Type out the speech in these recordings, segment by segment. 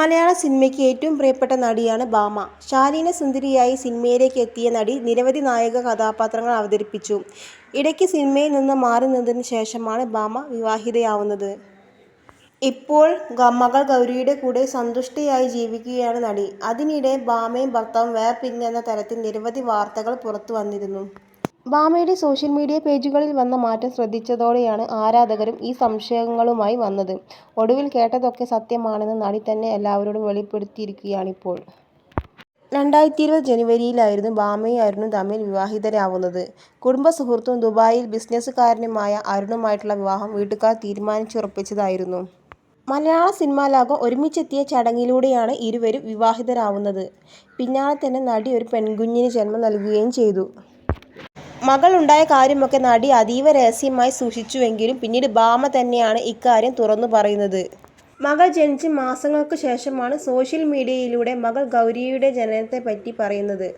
മലയാള സിനിമയ്ക്ക് ഏറ്റവും പ്രിയപ്പെട്ട നടിയാണ് ഭാമ. ശാലീന സുന്ദരിയായി സിനിമയിലേക്ക് എത്തിയ നടി നിരവധി നായക കഥാപാത്രങ്ങൾ അവതരിപ്പിച്ചു. ഇടയ്ക്ക് സിനിമയിൽ നിന്ന് മാറി നിന്നതിന് ശേഷമാണ് ഭാമ വിവാഹിതയാവുന്നത്. ഇപ്പോൾ മകൾ ഗൗരിയുടെ കൂടെ സന്തുഷ്ടയായി ജീവിക്കുകയാണ് നടി. അതിനിടെ ഭാമയും ഭർത്താവും വേർപിരിഞ്ഞെന്ന തരത്തിൽ നിരവധി വാർത്തകൾ പുറത്തുവന്നിരുന്നു. ഭാമയുടെ സോഷ്യൽ മീഡിയ പേജുകളിൽ വന്ന മാറ്റം ശ്രദ്ധിച്ചതോടെയാണ് ആരാധകരും ഈ സംശയങ്ങളുമായി വന്നത്. ഒടുവിൽ കേട്ടതൊക്കെ സത്യമാണെന്ന് നടി തന്നെ എല്ലാവരോടും വെളിപ്പെടുത്തിയിരിക്കുകയാണിപ്പോൾ. രണ്ടായിരത്തി ഇരുപത് ജനുവരിയിലായിരുന്നു അരുണും തമ്മിൽ വിവാഹിതരാവുന്നത്. കുടുംബ സുഹൃത്തും ദുബായിൽ ബിസിനസ്സുകാരനുമായ അരുണുമായിട്ടുള്ള വിവാഹം വീട്ടുകാർ തീരുമാനിച്ചുറപ്പിച്ചതായിരുന്നു. മലയാള സിനിമാ ലോകം ഒരുമിച്ചെത്തിയ ചടങ്ങിലൂടെയാണ് ഇരുവരും വിവാഹിതരാവുന്നത്. പിന്നാലെ തന്നെ നടി ഒരു പെൺകുഞ്ഞിന് ജന്മം നൽകുകയും ചെയ്തു. മകൾ ഉണ്ടായ കാര്യമൊക്കെ നടി അതീവ രഹസ്യമായി സൂക്ഷിച്ചുവെങ്കിലും പിന്നീട് ഭാമ തന്നെയാണ് ഇക്കാര്യം തുറന്നു പറയുന്നത് മകൾ ജനിച്ച് മാസങ്ങൾക്ക് ശേഷമാണ് സോഷ്യൽ മീഡിയയിലൂടെ മകൾ ഗൗരിയുടെ ജനനത്തെ പറ്റി പറയുന്നത്.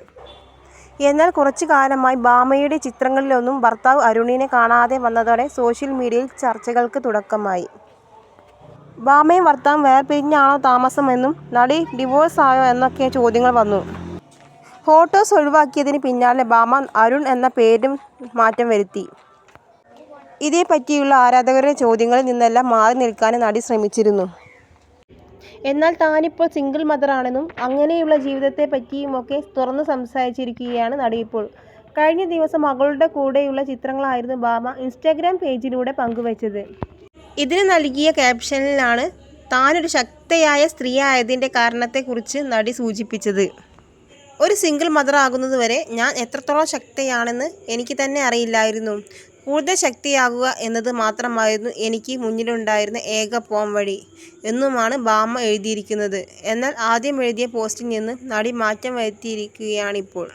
എന്നാൽ കുറച്ചു കാലമായി ഭാമയുടെ ചിത്രങ്ങളിലൊന്നും ഭർത്താവ് അരുണിനെ കാണാതെ വന്നതോടെ സോഷ്യൽ മീഡിയയിൽ ചർച്ചകൾക്ക് തുടക്കമായി. ഭാമയും ഭർത്താവും വേർപിരിഞ്ഞാണോ താമസമെന്നും നടി ഡിവോഴ്സായോ എന്നൊക്കെ ചോദ്യങ്ങൾ വന്നു. ഫോട്ടോസ് ഒഴിവാക്കിയതിന് പിന്നാലെ ഭാമ അരുൺ എന്ന പേരും മാറ്റം വരുത്തി. ഇതേപ്പറ്റിയുള്ള ആരാധകരുടെ ചോദ്യങ്ങളിൽ നിന്നെല്ലാം മാറി നിൽക്കാൻ നടി ശ്രമിച്ചിരുന്നു. എന്നാൽ താനിപ്പോൾ സിംഗിൾ മദറാണെന്നും അങ്ങനെയുള്ള ജീവിതത്തെ പറ്റിയുമൊക്കെ തുറന്ന് സംസാരിച്ചിരിക്കുകയാണ് നടി ഇപ്പോൾ കഴിഞ്ഞ ദിവസം മകളുടെ കൂടെയുള്ള ചിത്രങ്ങളായിരുന്നു ബാമ ഇൻസ്റ്റാഗ്രാം പേജിലൂടെ പങ്കുവച്ചത് ഇതിന് നൽകിയ ക്യാപ്ഷനിലാണ് താനൊരു ശക്തയായ സ്ത്രീയായതിന്റെ കാരണത്തെക്കുറിച്ച് നടി സൂചിപ്പിച്ചത്. ഒരു സിംഗിൾ മദർ ആകുന്നതുവരെ ഞാൻ എത്രത്തോളം ശക്തിയാണെന്ന് എനിക്ക് തന്നെ അറിയില്ലായിരുന്നു. കൂടുതൽ ശക്തിയാകുക എന്നത് മാത്രമായിരുന്നു എനിക്ക് മുന്നിലുണ്ടായിരുന്ന ഏക പോം വഴി എന്നുമാണ് ബാമ എഴുതിയിരിക്കുന്നത്. എന്നാൽ ആദ്യം എഴുതിയ പോസ്റ്റിൽ നിന്ന് നടി മാറ്റം വരുത്തിയിരിക്കുകയാണിപ്പോൾ.